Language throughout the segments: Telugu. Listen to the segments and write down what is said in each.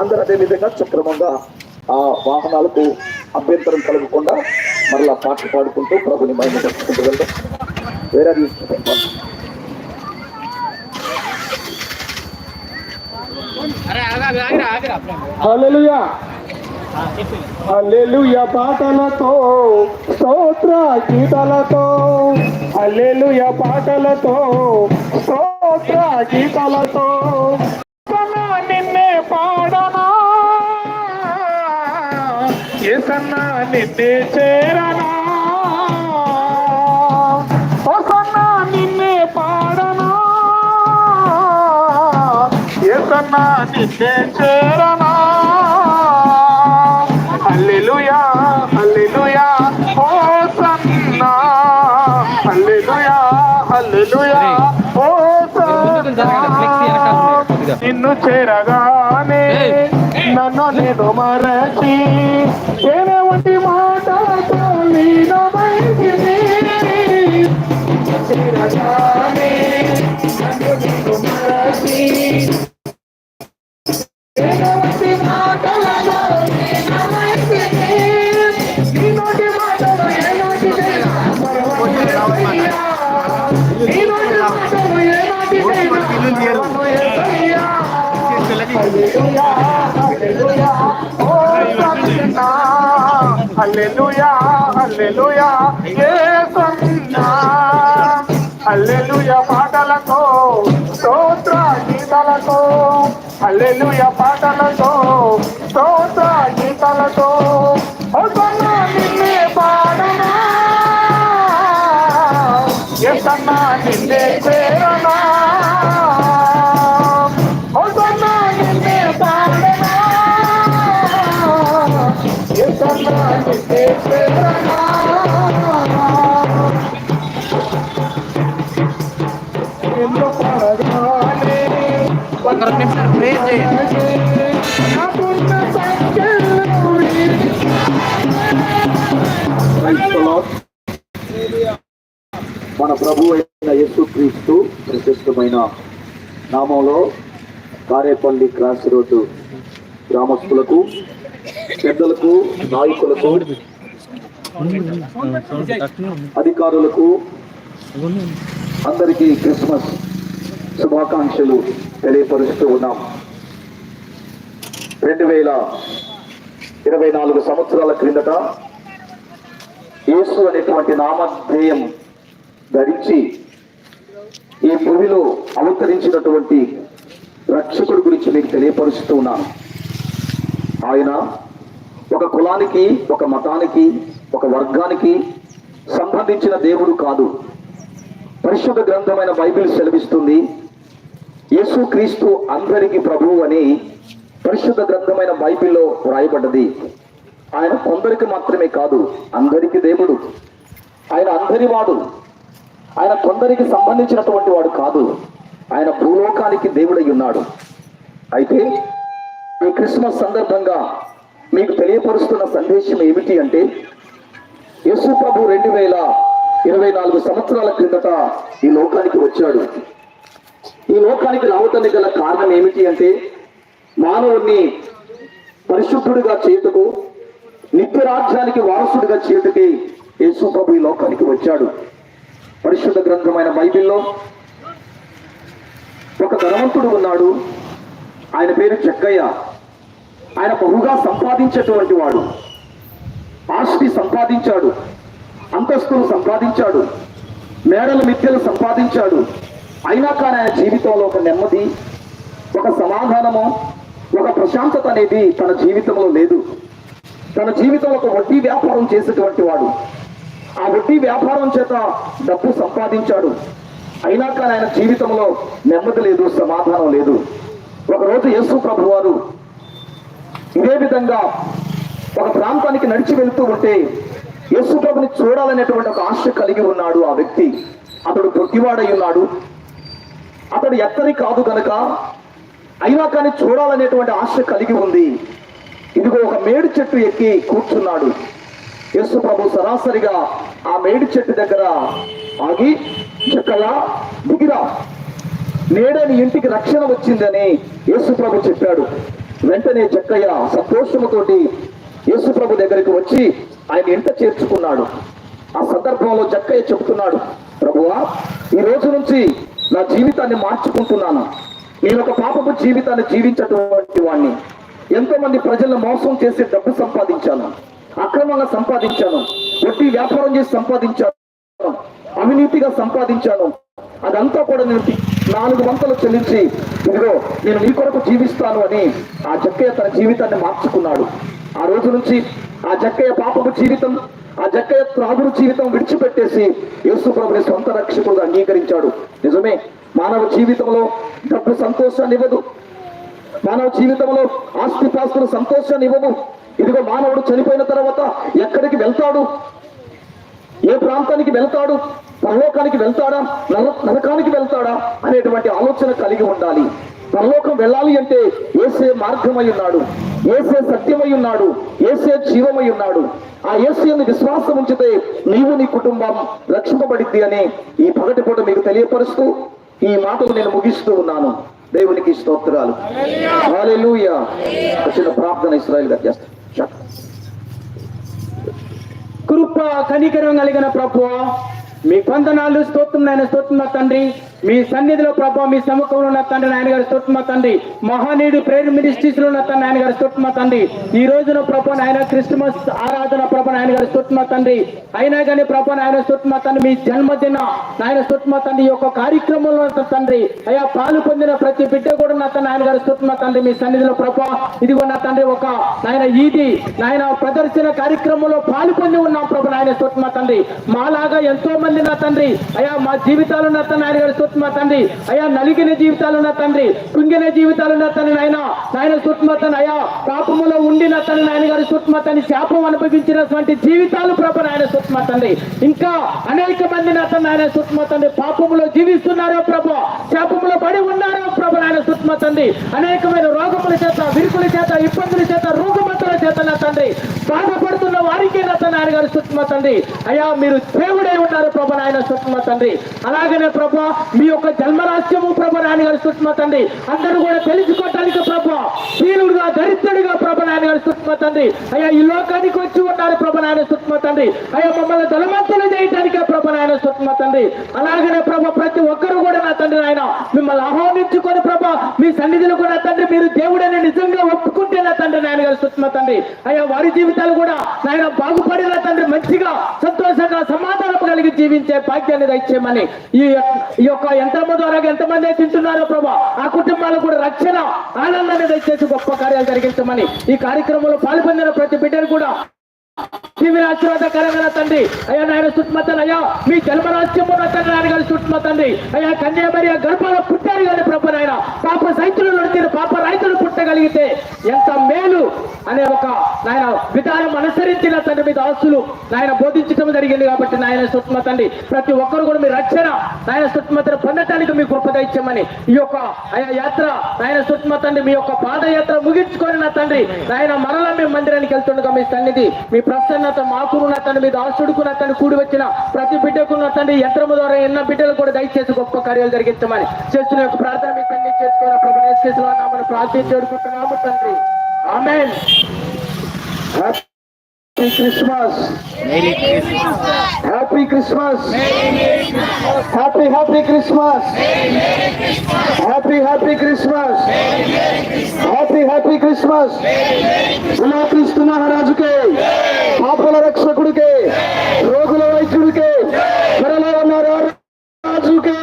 అందరూ అదే విధంగా చక్రమంగా ఆ వాహనాలకు అభ్యంతరం కలగకుండా మరలా పాటలు పాడుకుంటూ ప్రభుని మహిమ వెళ్దాం. వేరే హల్లెలూయా. హల్లెలూయా పాటలతో స్తోత్ర గీతాలతో. హల్లెలూయా పాటలతో స్తోత్ర గీతాలతో. ఏసన్నా నిన్నే చేరనా? ఓసన్నా నిన్నే పాడనా? ఏసన్నా నిన్నే చేరనా? హల్లెలూయా హల్లెలూయా ఓ సన్నా. హల్లెలూయా హల్లెలూయా ఓ సన్నా. నిన్ను చేరగానే నన్ను నేను మరచి ఏనవంటి మాట లీనమైంది అల్లెలుయా యేసన్నా హల్లెలూయా పాటలతో స్తోత్ర గీతలతో. హల్లెలూయా పాటలతో. మన ప్రభు అయిన యేసుక్రీస్తు ప్రశస్తమైన నామంలో కారేపల్లి క్రాస్ రోడ్డు గ్రామస్తులకు పెద్దలకు నాయకులకు అధికారులకు అందరికీ క్రిస్మస్ శుభాకాంక్షలు తెలియపరుస్తూ ఉన్నాం. రెండు వేల ఇరవై నాలుగు సంవత్సరాల క్రిందట యేసు అనేటువంటి నామధేయం ధరించి ఈ భూమిలో అవతరించినటువంటి రక్షకుడి గురించి మీకు తెలియపరుస్తూ ఉన్నాను. ఆయన ఒక కులానికి ఒక మతానికి ఒక వర్గానికి సంబంధించిన దేవుడు కాదు. పరిశుద్ధ గ్రంథమైన బైబిల్ సెలవిస్తుంది యేసు క్రీస్తు అందరికీ ప్రభువు అని పరిశుద్ధ గ్రంథమైన బైబిల్లో వ్రాయబడ్డది. ఆయన కొందరికి మాత్రమే కాదు అందరికి దేవుడు. ఆయన అందరి వాడు. ఆయన కొందరికి సంబంధించినటువంటి వాడు కాదు. ఆయన భూలోకానికి దేవుడై ఉన్నాడు. అయితే ఈ క్రిస్మస్ సందర్భంగా మీకు తెలియపరుస్తున్న సందేశం ఏమిటి అంటే యేసు ప్రభు రెండు వేల ఇరవై నాలుగు సంవత్సరాల క్రిందట ఈ లోకానికి వచ్చాడు. ఈ లోకానికి రావటానికి గల కారణం ఏమిటి అంటే మానవుణ్ణి పరిశుద్ధుడిగా చేయుటకు నిత్య రాజ్యానికి వారసుడిగా చేయుటకి యేసు ప్రభు ఈ లోకానికి వచ్చాడు. పరిశుద్ధ గ్రంథమైన బైబిల్లో ఒక ధనవంతుడు ఉన్నాడు. ఆయన పేరు చెక్కయ్య ఆయన బహుగా సంపాదించేటువంటి వాడు. ఆస్తి సంపాదించాడు. అంతస్తులు సంపాదించాడు. మేడల మిథ్యలు సంపాదించాడు. అయినా కానీ ఆయన జీవితంలో ఒక నెమ్మది ఒక సమాధానము ఒక ప్రశాంతత అనేది తన జీవితంలో లేదు. తన జీవితంలో ఒక వడ్డీ వ్యాపారం చేసేటువంటి వాడు. ఆ వడ్డీ వ్యాపారం చేత డబ్బు సంపాదించాడు. అయినా కానీ ఆయన జీవితంలో నెమ్మది లేదు సమాధానం లేదు. ఒకరోజు యేసు ప్రభు వారు ఇదే విధంగా ఒక ప్రాంతానికి నడిచి వెళ్తూ ఉంటే యేసు ప్రభుని చూడాలనేటువంటి ఒక ఆశ కలిగి ఉన్నాడు ఆ వ్యక్తి. అతడు పొట్టివాడై ఉన్నాడు. అతడు ఎత్తరి కాదు కనుక అయినా కానీ చూడాలనేటువంటి ఆశ కలిగి ఉంది. ఇదిగో ఒక మేడి చెట్టు ఎక్కి కూర్చున్నాడు. యేసు ప్రభు సరాసరిగా ఆ మేడి చెట్టు దగ్గర ఆగి చెక్కలా దిగిరా. నేడని ఇంటికి రక్షణ వచ్చిందని యేసు ప్రభు చెప్పాడు. వెంటనే చెక్కయ్య సంతోషముతోటి యేసు ప్రభు దగ్గరికి వచ్చి ఆయన ఇంట చేర్చుకున్నాడు. ఆ సందర్భంలో జక్కయ్య చెబుతున్నాడు ప్రభువా ఈ రోజు నుంచి నా జీవితాన్ని మార్చుకుంటున్నాను. నేను ఒక పాపపు జీవితాన్ని జీవించేటువంటి వాడిని ఎంతో మంది ప్రజలను మోసం చేసి డబ్బు సంపాదించాను అక్రమంగా సంపాదించాను వడ్డీ వ్యాపారం చేసి సంపాదించాను అవినీతిగా సంపాదించాను. అదంతా కూడా నేను నాలుగు వంతలు చెల్లించి ఇదిగో నేను నీ కొరకు జీవిస్తాను అని ఆ జక్కయ్య తన జీవితాన్ని మార్చుకున్నాడు. ఆ రోజు నుంచి ఆ జక్కయ్య పాపపు జీవితం ఆ జక్కయ్య త్రాగుడు జీవితం విడిచిపెట్టేసి యేసు ప్రభుని సొంత రక్షకుడుగా అంగీకరించాడు. నిజమే మానవ జీవితంలో డబ్బు సంతోషాన్ని ఇవ్వదు. మానవ జీవితంలో ఆస్తిపాస్తులు సంతోషాన్ని ఇవ్వవు ఇదిగో మానవుడు చనిపోయిన తర్వాత ఎక్కడికి వెళ్తాడు? ఏ ప్రాంతానికి వెళ్తాడు? పరలోకానికి వెళ్తాడా? నర నరకానికి వెళ్తాడా? అనేటువంటి ఆలోచన కలిగి ఉండాలి. పరలోకం వెళ్ళాలి అంటే ఏసే మార్గమై ఉన్నాడు. ఏసే సత్యమై ఉన్నాడు. ఏసే జీవమై ఉన్నాడు. ఆ ఏసీని విశ్వాసం ఉంచితే నీవు నీ కుటుంబం రక్షింపబడిద్ది అని ఈ పగటిపూట మీకు తెలియపరుస్తూ ఈ మాటలు నేను ముగిస్తూ ఉన్నాను. దేవునికి స్తోత్రాలు. హాలెలూయా చిన్న ప్రార్థన ఇస్రాయల్ గారు చేస్తాను కృప కనికరం కలిగిన ప్రభు మీ కొందనాలు స్తోత్రం నాయన స్తోత్రం తండ్రి. మీ సన్నిధిలో ప్రభావ మీ సముఖంలో ఉన్న తండ్రి నాయన గారి స్తోత్రం తండ్రి? మహానీయుడు ప్రేర్ మినిస్ట్రీస్లో ఉన్న తండ్రి నాయన గారి స్తోత్రం తండ్రి? ఈ రోజున ప్రభు నాయన క్రిస్మస్ ఆరాధన ప్రభు నాయన గారి స్తోత్రం తండ్రి? అయినా కానీ ప్రభు నాయన స్తోత్రం తండ్రి మీ జన్మదిన నాయన స్తోత్రం తండ్రి యొక్క కార్యక్రమంలో ఉన్న తండ్రి అయ్యా పాలు పొందిన ప్రతి బిడ్డ కూడా నా తండ్రి నాయన గారి తండ్రి మీ సన్నిధిలో ప్రభా ఇదిగో నా తండ్రి ఒక నాయన ఈది నాయన ప్రదర్శన కార్యక్రమంలో పాలు పొంది ఉన్నాం ప్రభు నాయన స్తోత్రం తండ్రి. మాలాగా ఎంతో మంది నా తండ్రి అయ్యా మా జీవితాలు నా తండ్రి నాయన సుత్మ తండ్రి. అయ్యా నలిగిన జీవితాలు నా తండ్రి కుంగిన జీవితాలు నా తండ్రి నాయన నాయన స్తోత్రం నా అయ్యా పాపములో ఉండిన నా తండ్రి నాయన గారి స్తోత్రం నా శాపం అనుభవించినటువంటి జీవితాలు ప్రభు నాయన సుత్మ తండ్రి. ఇంకా అనేక మంది నా తండ్రి నాయన సుత్మ తండ్రి పాపములో జీవిస్తున్నారో ప్రభు శాపములో పడి ఉన్నారో ప్రభు నాయన సుత్మ తండ్రి. అనేకమైన రోగముల చేత విరుకుల చేత ఇబ్బందుల చేత రోగమంతుల చేత నా తండ్రి. బాధపడుతున్న వారికి నా నాయన ఆయన గారి స్తోత్రం తండ్రి. అయ్యా మీరు దేవుడే ఉన్నారు ప్రభు నాయన సుత్మ తండ్రి. అలాగనే ప్రభు మీ యొక్క జన్మరాజ్యము ప్రభు నాని గారు తండ్రి. అందరూ కూడా తెలుసుకోవటానికి ప్రభు. శీలుడుగా దరిద్రుడిగా ప్రభు నాని గారు స్తోత్రం తండ్రి. అయ్యా ఈ లోకానికి వచ్చి ఉన్నారు ప్రభు నాయన స్తోత్రం తండ్రి. అయ్యా మమ్మల్ని ధనవంతులు చేయటానికే ప్రభు నాయన తండ్రి. అలాగనే ప్రభు ప్రతి ఒక్కరు కూడా నా తండ్రి నాయన మిమ్మల్ని ఆహ్వానించుకొని ప్రభా మీ సన్నిధిలో కూడా తండ్రి మీరు దేవుడని నిజంగా ఒప్పుకుంటే నా తండ్రి నాయన గారు తండ్రి. అయ్యా వారి జీవితాలు కూడా నాయన బాగుపడిన తండ్రి మంచిగా సంతోషంగా సమాధానం కలిగి జీవించే భాగ్యాన్ని దయచేయమని ఈ ఈ యొక్క యంత్రము ద్వారా ఎంతమంది తింటున్నారో ప్రభా ఆ కుటుంబాలకు కూడా రక్షణ ఆనందాన్ని దయచేసి గొప్ప కార్యాలు జరిగించమని ఈ కార్యక్రమంలో పాల్పొందిన ప్రతి బిడ్డను కూడా దీవెన ఆశీర్వాదకరమైన తండ్రి. అయ్యా నాయన సుష్మతన్ అయ్యా మీ జన్మరాజ్యము నా తండ్రి నాయన గారి సుష్మతండి అయ్యా కన్యామరి గర్భంలో పుట్టారు కానీ ప్రభు నాయన పాప సైతులు నడిచిన పాప రైతులు పుట్టగలిగితే ఎంత మేలు అనే ఒక నాయన విధానం అనుసరించిన తండ్రి మీద ఆస్తులు నాయన బోధించడం జరిగింది కాబట్టి నాయన సుష్మ తండ్రి ప్రతి ఒక్కరు కూడా మీ రక్షణ నాయన సుష్మతను పొందటానికి మీ కృప ఇచ్చామని ఈ యొక్క అయ్యా యాత్ర నాయన సుష్మ తండ్రి మీ యొక్క పాదయాత్ర ముగించుకొని నా తండ్రి నాయన మరలా మీ మందిరానికి వెళ్తుండగా మీ సన్నిధి మీ ప్రసన్నత మాకును నా తండ్రి మీ దాసుడుకు నా తండ్రి కూడి వచ్చిన ప్రతి బిడ్డకు నా తండ్రి యంత్రము ద్వారా ఎన్న బిడ్డలు కూడా దయచేసి గొప్ప కార్యాలు జరిగించమని చేస్తున్న యొక్క ప్రార్థన మీ సన్నిధి చేసుకోవాలి? ప్రభు యేసుక్రీస్తు నామమున ప్రార్థించి అడుగుతున్నాము తండ్రి. Happy Christmas happy Christmas happy happy Christmas happy happy Christmas happy happy Christmas క్రీస్తు మహారాజుకే పాపల రక్షకుడికే రోగుల వైద్యుడికే త్వరలో ఉన్న రాజుకే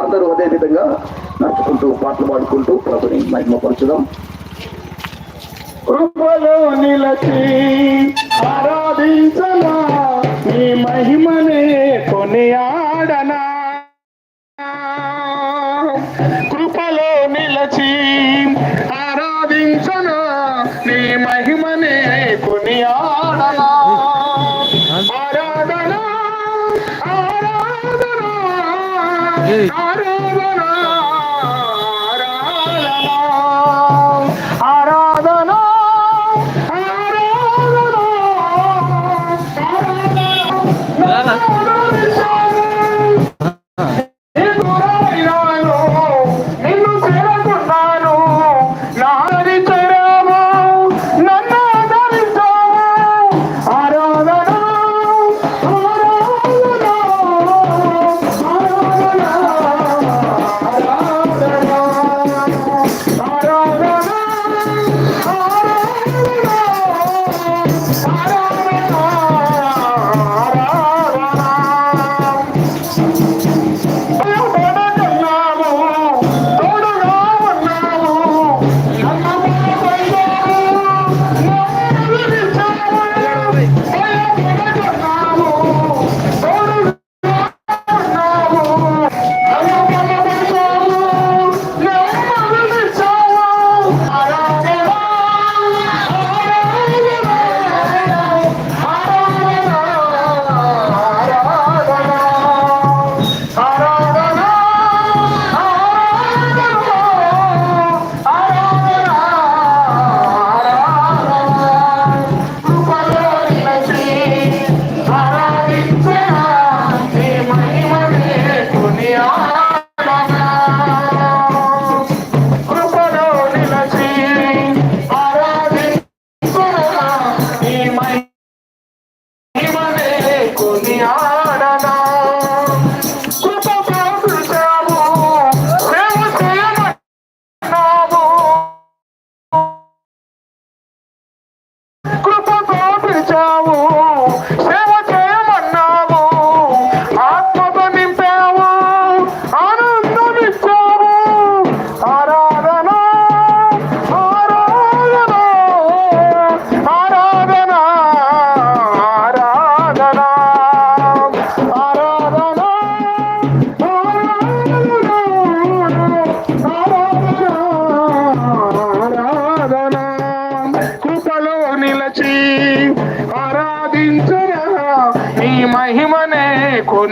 అందరూ అదే విధంగా నడుచుకుంటూ పాటలు పాడుకుంటూ ప్రభుని మహిమపరచుదాం కృపలో నిలచి ఆరాధించనా నీ మహిమనే కొనియా నిన్ను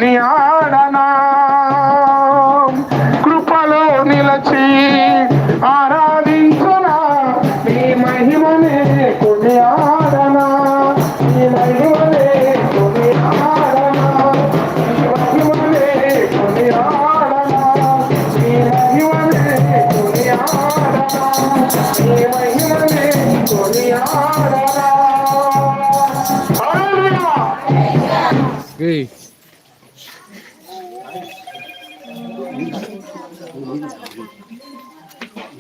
కొనియాడనా కృపలో నిలచి ఆరాధించరా నీ మహిమనే కొనియాడనా నీ మహిమనే కొనియాడనా నీ మహిమనే కొనియాడనా నీ మహిమనే కొనియాడనా నీ మహిమనే కొనియాడనా హల్లెలూయా